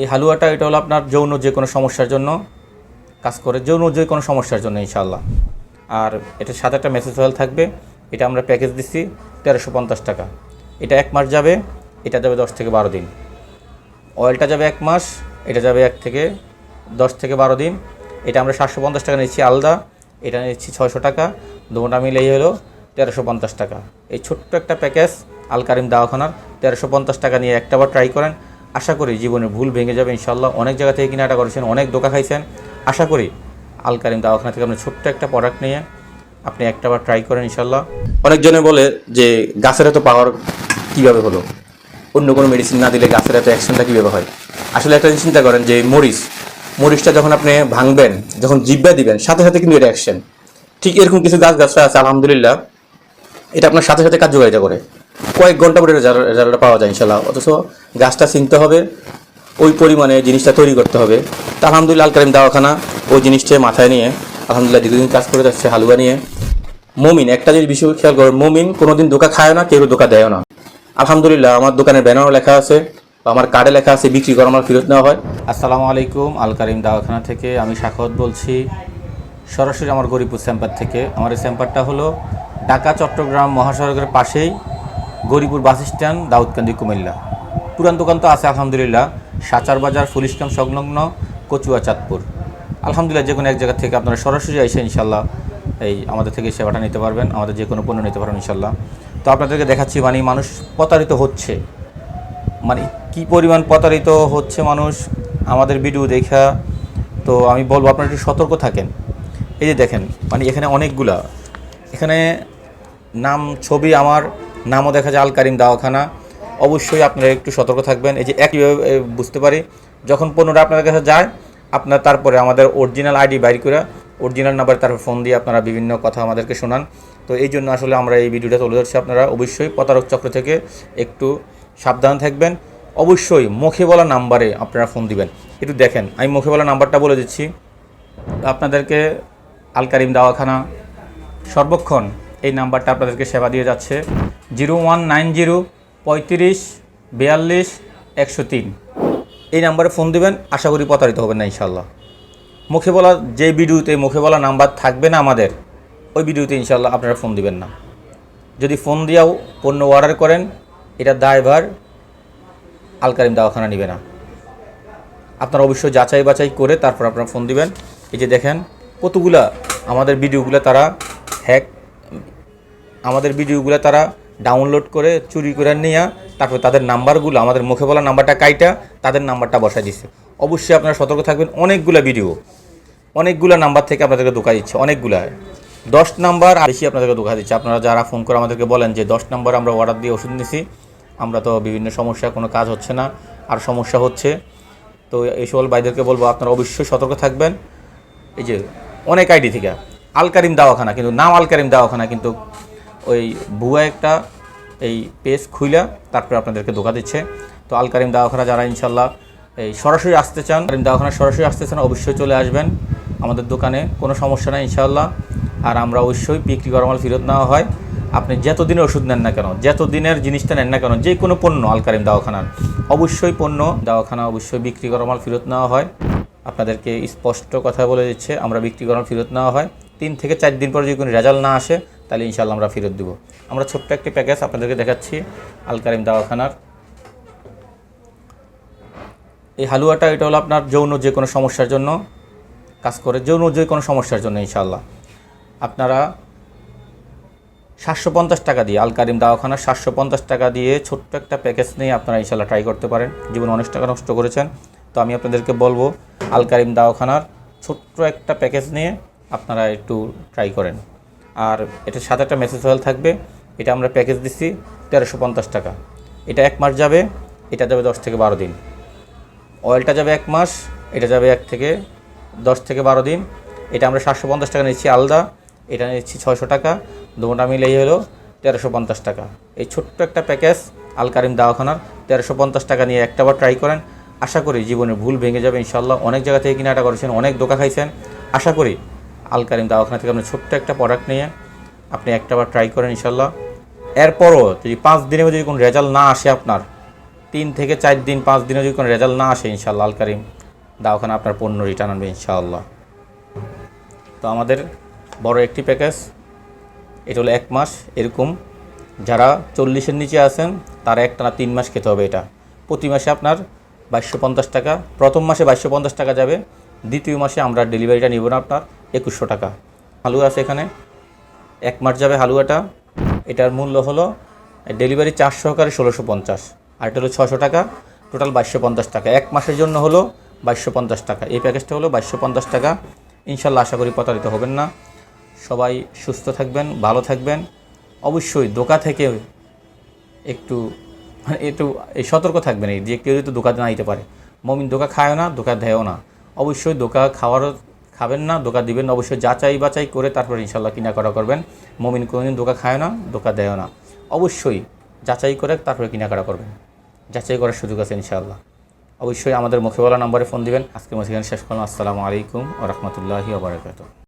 এই হালুয়াটা, এটা হলো আপনার যৌন যে কোনো সমস্যার জন্য কাজ করে, যৌন যে কোনো সমস্যার জন্য ইনশাল্লাহ আর এটার সাথে একটা মেসেজ অয়েল থাকবে, এটা আমরা প্যাকেজ দিচ্ছি তেরোশো পঞ্চাশ টাকা। এটা এক মাস যাবে, এটা যাবে দশ থেকে বারো দিন। অয়েলটা যাবে এক মাস, এটা যাবে এক থেকে দশ থেকে বারো দিন। এটা আমরা সাতশো পঞ্চাশ টাকা নিচ্ছি আলাদা, এটা নিচ্ছি ছয়শো টাকা। দুটা মিলেই হলো তেরোশো পঞ্চাশ টাকা। এই ছোট্ট একটা প্যাকেজ আল কারিম দাওয়াখানার, তেরোশো পঞ্চাশ টাকা নিয়ে একটা বার ট্রাই করেন। আশা করি জীবনের ভুল ভেঙে যাবে ইনশাল্লাহ অনেক জায়গা থেকে কেনাটা করেছেন, অনেক দোকা খাইছেন। আশা করি আল কারিম দাওয়াখানা থেকে আপনি ছোট্ট একটা প্রোডাক্ট নিয়ে আপনি একটাবার ট্রাই করেন ইনশাল্লাহ অনেকজনে বলে যে গাছের এত পাওয়ার কীভাবে হলো? অন্য কোনো মেডিসিন না দিলে গাছের এত অ্যাকশনটা কীভাবে হয়? আসলে একটা জিনিস চিন্তা করেন যে মরিচ, মরিচটা যখন আপনি ভাঙবেন, যখন জিব্বা দিবেন, সাথে সাথে কিন্তু এটা অ্যাকশন ঠিক এরকম কিছু গাছ গাছরা আছে, আলহামদুলিল্লাহ। এটা আপনার সাথে সাথে কার্যকারিতা করে। কয়েক ঘণ্টা পরে রেজাল্টটা পাওয়া যায়, ইনশাল্লাহ। অথচ গাছটা চিনতে হবে, ওই পরিমাণে জিনিসটা তৈরি করতে হবে। তা আলহামদুলিল্লাহ, আল কারিম দাওয়াখানা ওই জিনিসটা মাথায় নিয়ে, আলহামদুলিল্লাহ দীর্ঘদিন কাজ করে যাচ্ছে, হালুয়া নিয়ে। মমিন, একটা জিনিস বিষয় খেয়াল করে, মমিন কোনোদিন ধোকা খায় না, কেউ ধোকা দেয় না। আলহামদুলিল্লাহ, আমার দোকানের ব্যানারও লেখা আছে, আমার কার্ডে লেখা আছে, বিক্রি করা আমার ফেরত নেওয়া হয়। আসসালামু আলাইকুম, আল কারিম দাওয়াখানা থেকে আমি শাখাওয়াত বলছি। সরাসরি আমার গরিপুর স্যাম্পার থেকে। আমার এই স্যাম্পারটা হলো ঢাকা চট্টগ্রাম মহাসড়কের পাশেই গরিপুর বাস স্ট্যান্ড, দাউদকান্দি, কুমিল্লা। পুরান দোকান তো আছে, আলহামদুলিল্লাহ। সাচার বাজার ক্যাম্প সংলগ্ন, কচুয়া, চাঁদপুর। আলহামদুলিল্লাহ, যে কোনো এক জায়গা থেকে আপনারা সরাসরি এসে ইনশাল্লাহ এই আমাদের থেকে সেবাটা নিতে পারবেন, আমাদের যে কোনো পণ্য নিতে পারবেন ইনশাল্লাহ। তো আপনাদেরকে দেখাচ্ছি মানে মানুষ প্রতারিত হচ্ছে। মানে কি পরিমাণ প্রতারিত হচ্ছে মানুষ, আমাদের ভিডিও দেখা, তো আমি বলব আপনারা একটু সতর্ক থাকেন। এই যে দেখেন মানে এখানে অনেকগুলা, এখানে নাম, ছবি আমার নামও দেখা যায়, আল কারিম দাওয়াখানা অবশ্যই আপনারা একটু সতর্ক থাকবেন। এই যে একইভাবে বুঝতে পারি, যখন পণ্যটা আপনার কাছে যায়, আপনার তারপরে আমাদের অরিজিনাল আইডি বাইর করে অরিজিনাল নাম্বার তারপর ফোন দিয়ে আপনারা বিভিন্ন কথা আমাদেরকে শোনান। তো এই জন্য আসলে আমরা এই ভিডিওটা তুলে ধরছি আপনারা। অবশ্যই প্রতারক চক্র থেকে একটু সাবধান থাকবেন। অবশ্যই মুখে বলা নাম্বারে আপনারা ফোন দিবেন। একটু দেখেন, আমি মুখে বলা নাম্বারটা বলে দিচ্ছি। আপনাদেরকে আল কারিম দাওয়াখানা সর্বক্ষণ এই নাম্বারটা আপনাদেরকে সেবা দিয়ে যাচ্ছে। জিরো ওয়ান নাইন জিরো পঁয়ত্রিশ বিয়াল্লিশ একশো তিন। এই নাম্বারে ফোন দেবেন, আশা করি প্রতারিত হবেন না ইনশাল্লাহ মুখে বলা যে ভিডিওতে মুখে বলা নাম্বার থাকবে না আমাদের, ওই ভিডিওতে ইনশাল্লাহ আপনারা ফোন দিবেন না। যদি ফোন দিয়েও পণ্য অর্ডার করেন, এটা দায়ভার, আল কারিম দাওয়াখানা নেবে না। আপনারা অবশ্যই যাচাই বাছাই করে তারপর আপনারা ফোন দিবেন। এই যে দেখেন, কতগুলা আমাদের ভিডিওগুলো তারা হ্যাক আমাদের ভিডিওগুলো তারা ডাউনলোড করে, চুরি করে নিয়ে, তারপর তাদের নাম্বারগুলো, আমাদের মুখে বলা নাম্বারটা কাইটা, তাদের নাম্বারটা বসায় দিচ্ছে অবশ্যই আপনারা সতর্ক থাকবেন, অনেকগুলো ভিডিও অনেকগুলো নাম্বার থেকে আপনাদেরকে ধোকা দিচ্ছে, অনেকগুলা। দশ নাম্বার আর বেশি আপনাদেরকে ধোকা দিচ্ছে। আপনারা যারা ফোন করে আমাদেরকে বলেন যে দশ নাম্বার আমরা অর্ডার দিয়ে ওষুধ নিছি, আমরা তো বিভিন্ন সমস্যা, কোনো কাজ হচ্ছে না, আর সমস্যা হচ্ছে। তো এই সকল ভাইদেরকে বলব, আপনারা অবশ্যই সতর্ক থাকবেন। এই যে, অনেক আইডি থেকে। আল কারিম দাওয়াখানা, কিন্তু নাম আল কারিম দাওয়াখানা, কিন্তু ওই ভুয়া একটা এই পেজ খুইলা তারপরে আপনাদেরকে ধোকা দিচ্ছে। তো আল কারিম দাওয়াখানা যারা ইনশাল্লাহ এই সরাসরি আসতে চান কারিম দাওয়াখানা সরাসরি আসতে চান, অবশ্যই চলে আসবেন। আমাদের দোকানে কোনো সমস্যা নাই ইনশাল্লাহ আর আমরা অবশ্যই বিক্রি করা মাল ফেরত নেওয়া হয়। আপনি যত দিনের ওষুধ নেন না কেন যত দিনের জিনিসটা নেন না কেন যে কোনো পণ্য আল কারিম দাওয়াখানার, অবশ্যই পণ্য দাওয়াখানা অবশ্যই বিক্রি করা মাল ফেরত নেওয়া হয়। আপনাদেরকে স্পষ্ট কথা বলে দিচ্ছে, আমরা বিক্রি করার ফেরত নেওয়া হয়। তিন থেকে চার দিন পরে যদি কোনো রেজাল্ট না আসে তাহলে ইনশাল্লাহ আমরা ফেরত দেবো। আমরা ছোট্ট একটি প্যাকেজ আপনাদেরকে দেখাচ্ছি, আল কারিম দাওয়াখানার। এই হালুয়াটা, এটা হলো আপনার যৌন যে কোনো সমস্যার জন্য কাজ করে, যৌন যে কোনো সমস্যার জন্য ইনশাল্লাহ আপনারা সাতশো পঞ্চাশ টাকা দিয়ে, আল কারিম দাওয়াখানা সাতশো পঞ্চাশ টাকা দিয়ে ছোট্ট একটা প্যাকেজ নিয়ে আপনারা ইনশাল্লাহ ট্রাই করতে পারেন। জীবনে অনেক টাকা নষ্ট করেছেন। তো আমি আপনাদেরকে বলব, আল কারিম দাওয়াখানার ছোট্ট একটা প্যাকেজ নিয়ে আপনারা একটু ট্রাই করেন। আর সাথে একটা মেসেজ অয়েল থাকবে। এটা আমরা প্যাকেজ দিচ্ছি তেরোশো পঞ্চাশ টাকা। এটা এক মাস যাবে, এটা যাবে দশ থেকে বারো দিন। অয়েলটা যাবে এক মাস, এটা যাবে এক থেকে দশ থেকে বারো দিন। এটা আমরা সাতশো পঞ্চাশ টাকা নিচ্ছি আলাদা, এটা নিচ্ছি ছয়শো টাকা। দুটা মিলেই হলো তেরোশো পঞ্চাশ টাকা। এই ছোট্ট একটা প্যাকেজ আল কারিম দাওয়াখানার তেরোশো পঞ্চাশ টাকা নিয়ে একটাবার ট্রাই করেন। আশা করি জীবনে ভুল ভেঙে যাবে ইনশাল্লাহ অনেক জায়গা থেকে কেনাটা করেছেন, অনেক দোকা খাইছেন। আশা করি আল কারিম দাওয়াখানা থেকে আপনি ছোট্ট একটা প্রোডাক্ট নিয়ে আপনি একটাবার ট্রাই করেন ইনশাল্লাহ এরপরও যদি পাঁচ দিনে যদি কোনো রেজাল্ট না আসে আপনার, তিন থেকে চার দিন, পাঁচ দিনে যদি কোনো রেজাল্ট না আসে ইনশাল্লাহ আল কারিম দাওখানে আপনার পণ্য রিটার্ন আনবে ইনশাআল্লাহ। তো আমাদের বড় একটি প্যাকেজ এটা হলো এক মাস, এরকম যারা চল্লিশের নিচে আছেন, তারা একটানা তিন মাস খেতে হবে এটা। প্রতি মাসে আপনার বাইশশো পঞ্চাশ টাকা, প্রথম মাসে বাইশশো পঞ্চাশ টাকা যাবে, দ্বিতীয় মাসে আমরা ডেলিভারিটা নিব না আপনার। একুশশো টাকা। হালুয়া আছে এখানে। এক মাস যাবে হালুয়াটা। এটার মূল্য হলো, ডেলিভারি চার সহকারে ষোলোশো পঞ্চাশ। আর এটা হলো ছশো টাকা। টোটাল বাইশশো পঞ্চাশ টাকা। এক মাসের জন্য হলো বাইশশো পঞ্চাশ টাকা। এই প্যাকেজটা হলো বাইশশো পঞ্চাশ টাকা। ইনশাল্লাহ আশা করি প্রতারিত হবেন না। সবাই সুস্থ থাকবেন, ভালো থাকবেন। অবশ্যই দোকা থেকে একটু মানে একটু সতর্ক থাকবেন এই যে কেউ যদি দোকানে না দিতে পারে। মমিন দোকা খায়ও না দোকা দেয়ও না। অবশ্যই দোকা খাওয়ারও খাবেন না দোকা দিবেন অবশ্যই যাচাই বাছাই করে তারপর ইনশাল্লাহ কিনা করা করবেন। মমিন কোনোদিন দোকা খায় না দোকা দেয় না। অবশ্যই যাচাই করে তারপরে কেনাকাটা করবেন। যাচাই করার সুযোগ আছে ইনশাআল্লাহ। অবশ্যই আমাদের মুখেওয়ালা বলা নম্বরে ফোন দিবেন। আজকে মধ্যে শেষ করলাম। আসসালামু আলাইকুম ও রহমতুল্লাহি